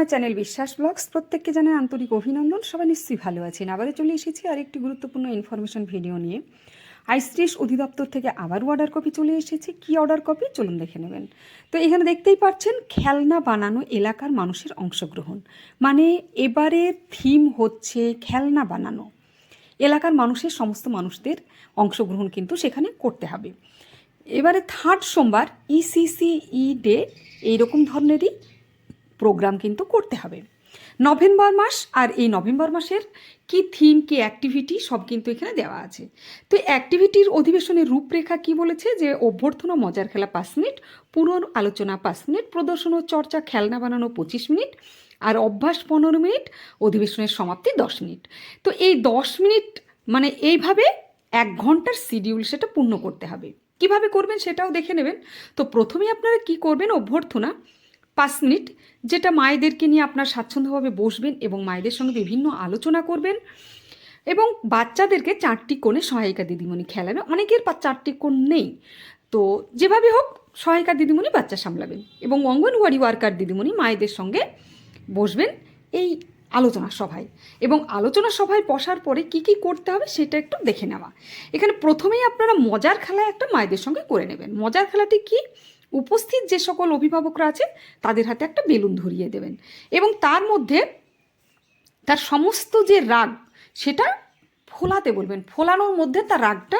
আমার চ্যানেল বিশ্বাস ব্লগস, প্রত্যেককে জানাই আন্তরিক অভিনন্দন। সবাই নিশ্চয়ই ভালো আছেন। আবারও চলে এসেছি আর একটি গুরুত্বপূর্ণ ইনফরমেশন ভিডিও নিয়ে। আইসিডিএস অধিদপ্তর থেকে আবারও অর্ডার কপি চলে এসেছে। কি অর্ডার কপি চলুন দেখে নেবেন। তো এখানে দেখতেই পাচ্ছেন, খেলনা বানানো এলাকার মানুষের অংশগ্রহণ। মানে এবারের থিম হচ্ছে খেলনা বানানো। এলাকার মানুষের সমস্ত মানুষদের অংশগ্রহণ কিন্তু সেখানে করতে হবে। এবারে থার্ড সোমবার E ইসিসিই ডে এইরকম ধরনেরই প্রোগ্রাম কিন্তু করতে হবে। নভেম্বর মাস আর এই নভেম্বর মাসের কি থিম কি অ্যাক্টিভিটি সব কিন্তু এখানে দেওয়া আছে। তো অ্যাক্টিভিটির অধিবেশনের রূপরেখা কি বলেছে? যে অভ্যর্থনা, মজার খেলা পাঁচ মিনিট পুনর আলোচনা পাঁচ মিনিট, প্রদর্শন ও চর্চা, খেলনা বানানো পঁচিশ মিনিট, আর অভ্যাস পনেরো মিনিট, অধিবেশনের সমাপ্তি দশ মিনিট। তো এই দশ মিনিট মানে এইভাবে এক ঘণ্টার শিডিউল সেটা পূর্ণ করতে হবে। কীভাবে করবেন সেটাও দেখে নেবেন। তো প্রথমে আপনারা কি করবেন? অভ্যর্থনা পাঁচ মিনিট, যেটা মায়েদেরকে নিয়ে আপনার স্বাচ্ছন্দ্যভাবে বসবেন এবং মায়েদের সঙ্গে বিভিন্ন আলোচনা করবেন এবং বাচ্চাদেরকে চারটি কোণে সহায়িকা দিদিমণি খেলাবে। অনেকের চারটি কোণ নেই। তো যেভাবে হোক, সহায়িকা দিদিমণি বাচ্চা সামলাবেন এবং অঙ্গনওয়াড়ি ওয়ার্কার দিদিমণি মায়েদের সঙ্গে বসবেন এই আলোচনা সভায়। এবং আলোচনা সভায় বসার পরে কি কি করতে হবে সেটা একটু দেখে নেওয়া। এখানে প্রথমেই আপনারা মজার খেলা একটা মায়েদের সঙ্গে করে নেবেন। মজার খেলাটি কি? উপস্থিত যে সকল অভিভাবকরা আছে তাদের হাতে একটা বেলুন ধরিয়ে দেবেন। এবং তার মধ্যে তার সমস্ত যে রাগ, সেটা ফোলাতে বলবেন। ফোলানোর মধ্যে তার রাগটা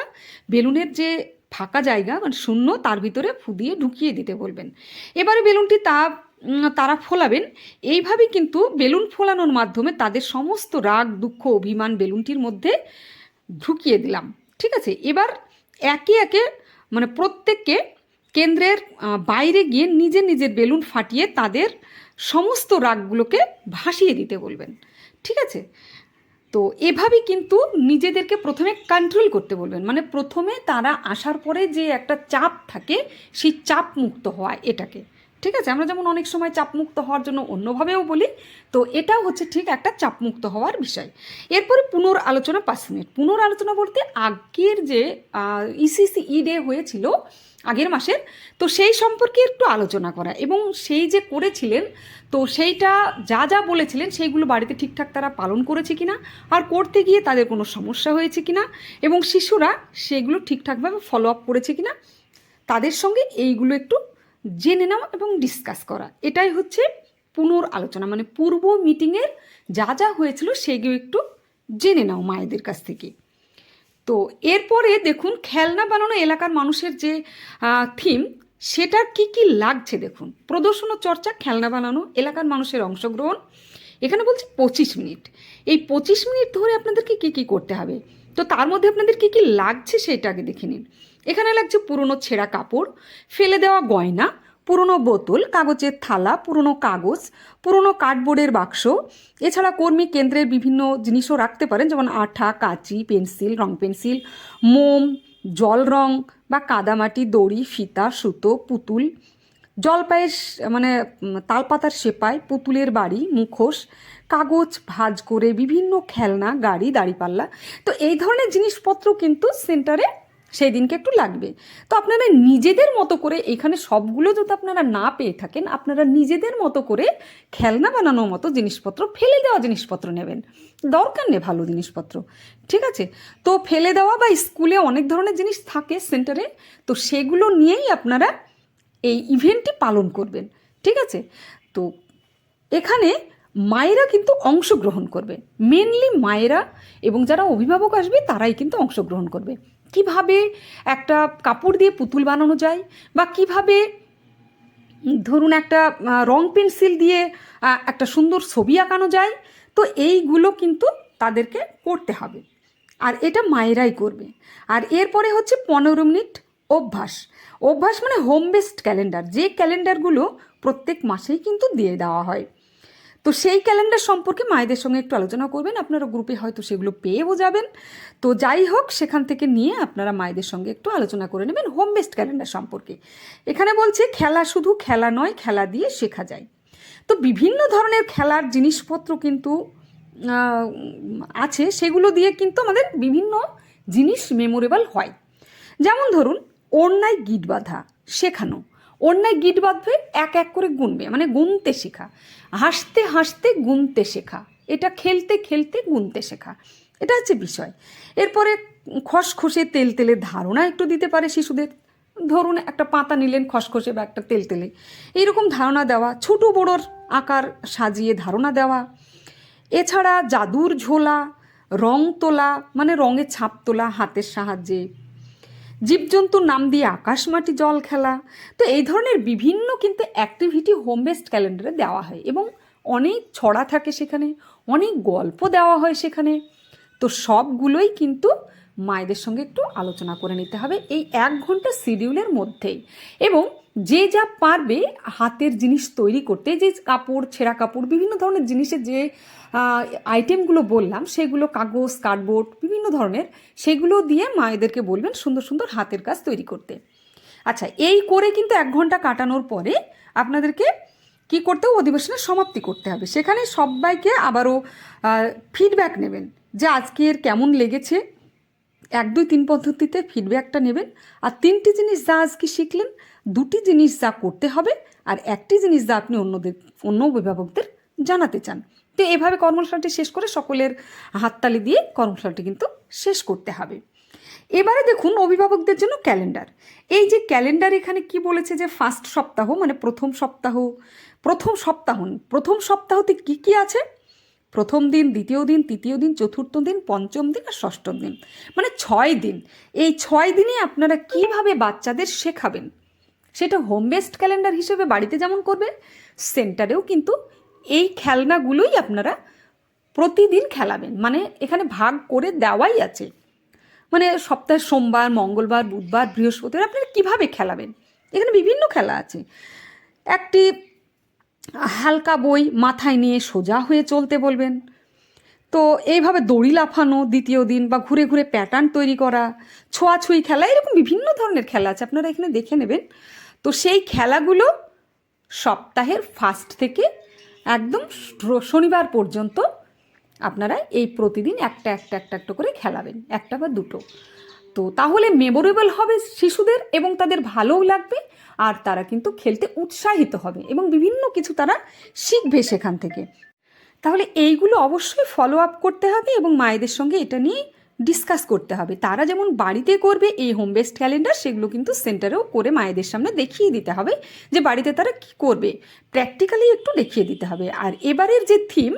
বেলুনের যে ফাঁকা জায়গা মানে শূন্য, তার ভিতরে ফুদিয়ে ঢুকিয়ে দিতে বলবেন। এবারে বেলুনটি তা তারা ফোলাবেন। এইভাবে কিন্তু বেলুন ফোলানোর মাধ্যমে তাদের সমস্ত রাগ, দুঃখ, অভিমান বেলুনটির মধ্যে ঢুকিয়ে দিলাম। ঠিক আছে? এবার একে একে মানে প্রত্যেককে কেন্দ্রের বাইরে গিয়ে নিজের নিজের বেলুন ফাটিয়ে তাদের সমস্ত রাগগুলোকে ভাসিয়ে দিতে বলবেন। ঠিক আছে? তো এভাবে কিন্তু নিজেদেরকে প্রথমে কন্ট্রোল করতে বলবেন। মানে প্রথমে তারা আসার পরে যে একটা চাপ থাকে, সেই চাপ মুক্ত হওয়া এটাকে। ঠিক আছে? আমরা যেমন অনেক সময় চাপমুক্ত হওয়ার জন্য অন্যভাবেও বলি, তো এটাও হচ্ছে ঠিক একটা চাপমুক্ত হওয়ার বিষয়। এরপরে পুনর আলোচনা পাঁচ মিনিট। পুনর আলোচনা বলতে আগের যে ইসিসি ই ডে হয়েছিল আগের মাসের, তো সেই সম্পর্কে একটু আলোচনা করা। এবং সেই যে করেছিলেন, তো সেইটা যা যা বলেছিলেন, সেইগুলো বাড়িতে ঠিকঠাক তারা পালন করেছে কিনা, আর করতে গিয়ে তাদের কোনো সমস্যা হয়েছে কিনা, এবং শিশুরা সেগুলো ঠিকঠাকভাবে ফলো আপ করেছে কিনা, তাদের সঙ্গে এইগুলো একটু জেনে নেওয়া এবং ডিসকাস করা। এটাই হচ্ছে পুনর আলোচনা মানে পূর্ব মিটিংয়ের যা যা হয়েছিল, সেগুলো একটু জেনে নাও মায়েদের কাছ থেকে। তো এরপরে দেখুন, খেলনা বানানো এলাকার মানুষের যে থিম সেটা কি কি লাগছে দেখুন। প্রদর্শন চর্চা, খেলনা বানানো, এলাকার মানুষের অংশগ্রহণ। এখানে বলছি পঁচিশ মিনিট। এই পঁচিশ মিনিট ধরে আপনাদেরকে কী কী করতে হবে? তো তার মধ্যে আপনাদের কী কী লাগছে সেটা আগে দেখে নিন। এখানে লাগছে পুরনো ছেঁড়া কাপড়, ফেলে দেওয়া গয়না পুরনো বোতল, কাগজের থালা, পুরনো কাগজ, পুরনো কার্ডবোর্ডের বাক্স। এছাড়া কর্মী কেন্দ্রের বিভিন্ন জিনিসও রাখতে পারেন, যেমন আঠা, কাঁচি, পেন্সিল, রং পেন্সিল, মোম, জল রং বা কাদামাটি, দড়ি, ফিতা, সুতো, পুতুল। জলপাইয়ের মানে তালপাতার সেপাই, পুতুলের বাড়ি, মুখোশ, কাগজ ভাঁজ করে বিভিন্ন খেলনা, গাড়ি, দাড়িপাল্লা। তো এই ধরনের জিনিসপত্র কিন্তু সেন্টারে সেই দিনকে একটু লাগবে। তো আপনারা নিজেদের মতো করে এখানে সবগুলো যদি আপনারা না পেয়ে থাকেন, আপনারা নিজেদের মতো করে খেলনা বানানোর মতো জিনিসপত্র, ফেলে দেওয়া জিনিসপত্র নেবেন। দরকার নেই ভালো জিনিসপত্র, ঠিক আছে? তো ফেলে দেওয়া বা স্কুলে অনেক ধরনের জিনিস থাকে সেন্টারে, তো সেগুলো নিয়েই আপনারা এই ইভেন্টটি পালন করবেন, ঠিক আছে? তো এখানে মায়েরা কিন্তু অংশগ্রহণ করবে। মেনলি মায়েরা এবং যারা অভিভাবক আসবে, তারাই কিন্তু অংশগ্রহণ করবে। কীভাবে একটা কাপড় দিয়ে পুতুল বানানো যায় বা কীভাবে, ধরুন একটা রং পেন্সিল দিয়ে একটা সুন্দর ছবি আঁকানো যায়, তো এইগুলো কিন্তু তাদেরকে করতে হবে। আর এটা মায়েরাই করবে। আর এরপরে হচ্ছে পনেরো মিনিট অভ্যাস। অভ্যাস মানে হোম বেসড ক্যালেন্ডার যে ক্যালেন্ডারগুলো প্রত্যেক মাসেই কিন্তু দিয়ে দেওয়া হয়। তো সেই ক্যালেন্ডার সম্পর্কে মায়েদের সঙ্গে একটু আলোচনা করবেন। আপনারা গ্রুপে হয়তো সেগুলো পেয়েও যাবেন তো যাই হোক, সেখান থেকে নিয়ে আপনারা মায়েদের সঙ্গে একটু আলোচনা করে নেবেন হোম বেসড ক্যালেন্ডার সম্পর্কে। এখানে বলছে, খেলা শুধু খেলা নয়, খেলা দিয়ে শেখা যায়। তো বিভিন্ন ধরনের খেলার জিনিসপত্র কিন্তু আছে। সেগুলো দিয়ে কিন্তু আমাদের বিভিন্ন জিনিস মেমোরেবল হয়। যেমন ধরুন অন্যায় গিট বাঁধা শেখানো। অন্যায় গিট বাঁধবে, এক এক করে গুনবে। মানে গুনতে শেখা। হাসতে হাসতে গুনতে শেখা। এটা খেলতে খেলতে গুনতে শেখা। এটা হচ্ছে বিষয়। এরপরে খসখসে তেল তেলে ধারণা একটু দিতে পারে শিশুদের। ধরুন একটা পাতা নিলেন খসখসে বা একটা তেল তেলে। এইরকম ধারণা দেওয়া, ছোট বড়োর আকার সাজিয়ে ধারণা দেওয়া। এছাড়া জাদুর ঝোলা, রং তোলা মানে রঙের ছাপ তোলা হাতের সাহায্যে জীবজন্তুর নাম দিয়ে আকাশ মাটি জল খেলা। তো এই ধরনের বিভিন্ন কিন্তু অ্যাক্টিভিটি হোম বেসড ক্যালেন্ডারে দেওয়া হয় এবং অনেক ছড়া থাকে সেখানে, অনেক গল্প দেওয়া হয় সেখানে। তো সবগুলোই কিন্তু মায়েদের সঙ্গে একটু আলোচনা করে নিতে হবে এই এক ঘণ্টা শিডিউলের মধ্যেই। এবং যে যা পারবে হাতের জিনিস তৈরি করতে, যে কাপড়, ছেঁড়া কাপড়, বিভিন্ন ধরনের জিনিসের যে আইটেমগুলো বললাম, সেগুলো কাগজ কার্ডবোর্ড বিভিন্ন ধরনের, সেগুলো দিয়ে মায়েদেরকে বলবেন সুন্দর সুন্দর হাতের কাজ তৈরি করতে। আচ্ছা এই করে কিন্তু এক ঘণ্টা কাটানোর পরে আপনাদেরকে কি করতে অধিবেশনের সমাপ্তি করতে হবে। সেখানে সবাইকে আবারও ফিডব্যাক নেবেন যে আজকের কেমন লেগেছে। এক, দুই, তিন পদ্ধতিতে ফিডব্যাকটা নেবেন। আর তিনটি জিনিস যা আজকে শিখলেন দুটি জিনিস যা করতে হবে আর একটি জিনিস যা আপনি অন্যদের, অন্য অভিভাবকদের জানাতে চান। তো এভাবে কর্মশালাটি শেষ করে সকলের হাততালি দিয়ে কর্মশালাটি কিন্তু শেষ করতে হবে। এবারে দেখুন অভিভাবকদের জন্য ক্যালেন্ডার। এই যে ক্যালেন্ডার এখানে কি বলেছে যে ফার্স্ট সপ্তাহ মানে প্রথম সপ্তাহ প্রথম সপ্তাহ প্রথম সপ্তাহতে কি কি আছে? প্রথম দিন, দ্বিতীয় দিন, তৃতীয় দিন, চতুর্থ দিন, পঞ্চম দিন আর ষষ্ঠম দিন। মানে ছয় দিন। এই ছয় দিনে আপনারা কীভাবে বাচ্চাদের শেখাবেন? সেটা হোম বেসড ক্যালেন্ডার হিসেবে বাড়িতে যেমন করবে সেন্টারেও কিন্তু এই খেলনাগুলোই আপনারা প্রতিদিন খেলাবেন। মানে এখানে ভাগ করে দেওয়াই আছে। মানে সপ্তাহে সোমবার, মঙ্গলবার, বুধবার, বৃহস্পতিবার আপনারা কীভাবে খেলাবেন? এখানে বিভিন্ন খেলা আছে। একটি হালকা বই মাথায় নিয়ে সোজা হয়ে চলতে বলবেন। তো এইভাবে দড়ি লাফানো, দ্বিতীয় দিন বা ঘুরে ঘুরে প্যাটার্ন তৈরি করা, ছোঁয়াছুঁই খেলা, এরকম বিভিন্ন ধরনের খেলা আছে। আপনারা এখানে দেখে নেবেন। তো সেই খেলাগুলো সপ্তাহের ফার্স্ট থেকে একদম শনিবার পর্যন্ত আপনারা এই প্রতিদিন একটা একটা একটা একটা করে খেলাবেন, একটা বা দুটো। তো তাহলে মেমোরেবল হবে শিশুদের এবং তাদের ভালোও লাগবে আর তারা কিন্তু খেলতে উৎসাহিত হবে এবং বিভিন্ন কিছু তারা শিখবে সেখান থেকে। তাহলে এইগুলো অবশ্যই ফলো আপ করতে হবে এবং মায়েদের সঙ্গে এটা নিয়ে ডিসকাস করতে হবে। তারা যেমন বাড়িতে করবে, এই হোম বেসড ক্যালেন্ডার সেগুলো কিন্তু সেন্টারেও করে মায়েদের সামনে দেখিয়ে দিতে হবে যে বাড়িতে তারা কি করবে। প্র্যাকটিক্যালি একটু দেখিয়ে দিতে হবে। আর এবারের যে থিম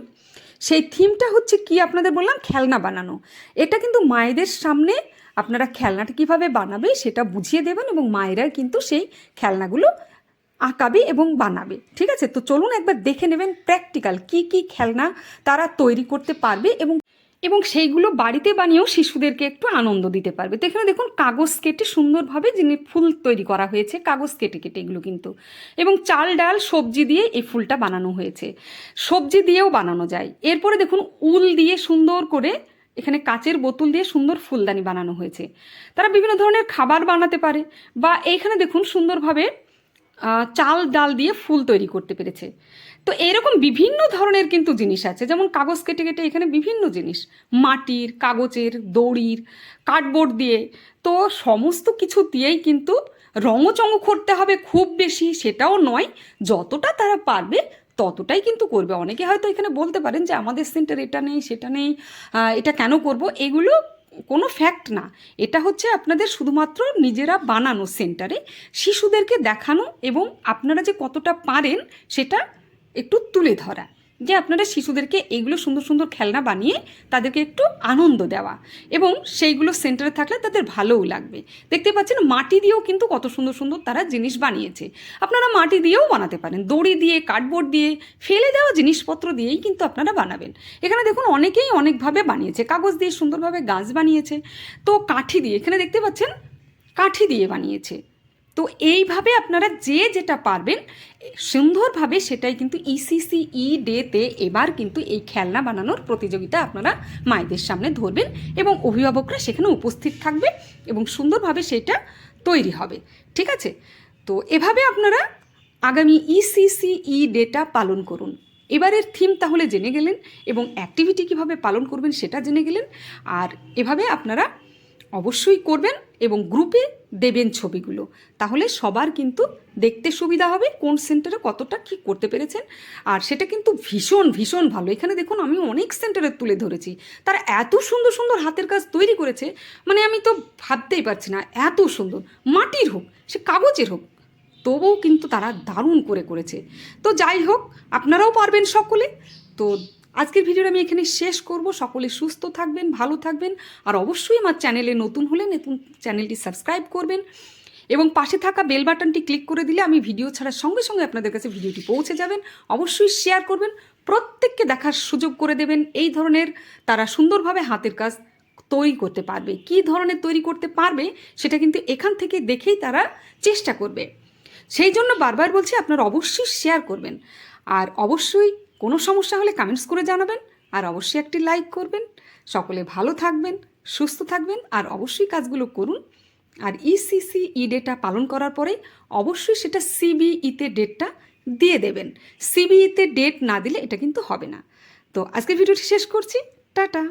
সেই থিমটা হচ্ছে কি আপনাদের বললাম? খেলনা বানানো। এটা কিন্তু মায়েদের সামনে আপনারা খেলনাটা কীভাবে বানাবে সেটা বুঝিয়ে দেবেন এবং মায়েরা কিন্তু সেই খেলনাগুলো আঁকাবে এবং বানাবে। ঠিক আছে? তো চলুন একবার দেখে নেবেন প্র্যাকটিক্যাল কি কি খেলনা তারা তৈরি করতে পারবে এবং এবং সেইগুলো বাড়িতে বানিয়েও শিশুদেরকে একটু আনন্দ দিতে পারবে। তো এখানে দেখুন, কাগজ কেটে সুন্দরভাবে যিনি ফুল তৈরি করা হয়েছে, কাগজ কেটে কেটে এগুলো কিন্তু। এবং চাল, ডাল, সবজি দিয়ে এই ফুলটা বানানো হয়েছে। সবজি দিয়েও বানানো যায়। এরপরে দেখুন, উল দিয়ে সুন্দর করে এখানে কাচের বোতল দিয়ে সুন্দর ফুলদানি বানানো হয়েছে। তারা বিভিন্ন ধরনের খাবার বানাতে পারে বা এইখানে দেখুন, সুন্দরভাবে চাল, ডাল দিয়ে ফুল তৈরি করতে পেরেছে। তো এরকম বিভিন্ন ধরনের কিন্তু জিনিস আছে। যেমন কাগজ কেটে কেটে এখানে বিভিন্ন জিনিস। মাটির, কাগজের, দড়ির, কার্ডবোর্ড দিয়ে। তো সমস্ত কিছু দিয়েই কিন্তু রঙচঙ করতে হবে খুব বেশি, সেটাও নয়। যতটা তারা পারবে ততটাই কিন্তু করবে। অনেকে হয়তো এখানে বলতে পারেন যে, আমাদের সেন্টার এটা নেই, সেটা নেই এটা কেন করব? এগুলো কোনো ফ্যাক্ট না। এটা হচ্ছে আপনাদের শুধুমাত্র নিজেরা বানানো সেন্টারে শিশুদেরকে দেখানো এবং আপনারা যে কতটা পারেন সেটা একটু তুলে ধরা, যে আপনারা শিশুদেরকে এইগুলো সুন্দর সুন্দর খেলনা বানিয়ে তাদেরকে একটু আনন্দ দেওয়া এবং সেইগুলো সেন্টারে থাকলে তাদের ভালোও লাগবে। দেখতে পাচ্ছেন মাটি দিয়েও কিন্তু কত সুন্দর সুন্দর তারা জিনিস বানিয়েছে। আপনারা মাটি দিয়েও বানাতে পারেন, দড়ি দিয়ে কার্ডবোর্ড দিয়ে, ফেলে দেওয়া জিনিসপত্র দিয়েই কিন্তু আপনারা বানাবেন। এখানে দেখুন অনেকেই অনেকভাবে বানিয়েছে, কাগজ দিয়ে সুন্দরভাবে গাছ বানিয়েছে, তো কাঠি দিয়ে, এখানে দেখতে পাচ্ছেন কাঠি দিয়ে বানিয়েছে। তো এইভাবে আপনারা যে যেটা পারবেন, সুন্দরভাবে সেটাই কিন্তু E ইসিসি ই ডেতে এবার কিন্তু এই খেলনা বানানোর প্রতিযোগিতা আপনারা মায়েদের সামনে ধরবেন এবং অভিভাবকরা সেখানে উপস্থিত থাকবে এবং সুন্দরভাবে সেটা তৈরি হবে। ঠিক আছে? তো এভাবে আপনারা আগামী E ইসিসি ই ডেটা পালন করুন। এবারের থিম তাহলে জেনে গেলেন এবং অ্যাক্টিভিটি কীভাবে পালন করবেন সেটা জেনে গেলেন। আর এভাবে আপনারা অবশ্যই করবেন এবং গ্রুপে দেবেন ছবিগুলো। তাহলে সবার কিন্তু দেখতে সুবিধা হবে কোন সেন্টারে কতটা কি করতে পেরেছেন। আর সেটা কিন্তু ভীষণ ভীষণ ভালো। এখানে দেখুন, আমি অনেক সেন্টারে তুলে ধরেছি। তারা এত সুন্দর সুন্দর হাতের কাজ তৈরি করেছে মানে আমি তো ভাবতেই পারছি না, এত সুন্দর। মাটির হোক, সে কাগজের হোক, তবুও কিন্তু তারা দারুণ করে করেছে। তো যাই হোক, আপনারাও পারবেন সকলে। তো আজকের ভিডিওটা আমি এখানে শেষ করব। সকলে সুস্থ থাকবেন, ভালো থাকবেন, আর অবশ্যই আমার চ্যানেলে নতুন হলে নতুন চ্যানেলটি সাবস্ক্রাইব করবেন। এবং পাশে থাকা বেল বাটনটি ক্লিক করে দিলে আমি ভিডিও ছাড়ার সঙ্গে সঙ্গে আপনাদের কাছে ভিডিওটি পৌঁছে যাবেন। অবশ্যই শেয়ার করবেন, প্রত্যেককে দেখার সুযোগ করে দেবেন। এই ধরনের তারা সুন্দরভাবে হাতের কাজ তৈরি করতে পারবে। কী ধরনের তৈরি করতে পারবে সেটা কিন্তু এখান থেকে দেখেই তারা চেষ্টা করবে। সেই জন্য বারবার বলছি, আপনারা অবশ্যই শেয়ার করবেন। আর অবশ্যই কোনো সমস্যা হলে কমেন্টস করে জানাবেন আর অবশ্যই একটি লাইক করবেন। সকলে ভালো থাকবেন, সুস্থ থাকবেন আর অবশ্যই কাজগুলো করুন। আর E ইসিসি ই ডেটা পালন করার পরে অবশ্যই সেটা সিবিইতে ডেটটা দিয়ে দেবেন। সিবিইতে ডেট না দিলে এটা কিন্তু হবে না। তো আজকের ভিডিওটি শেষ করছি। টাটা!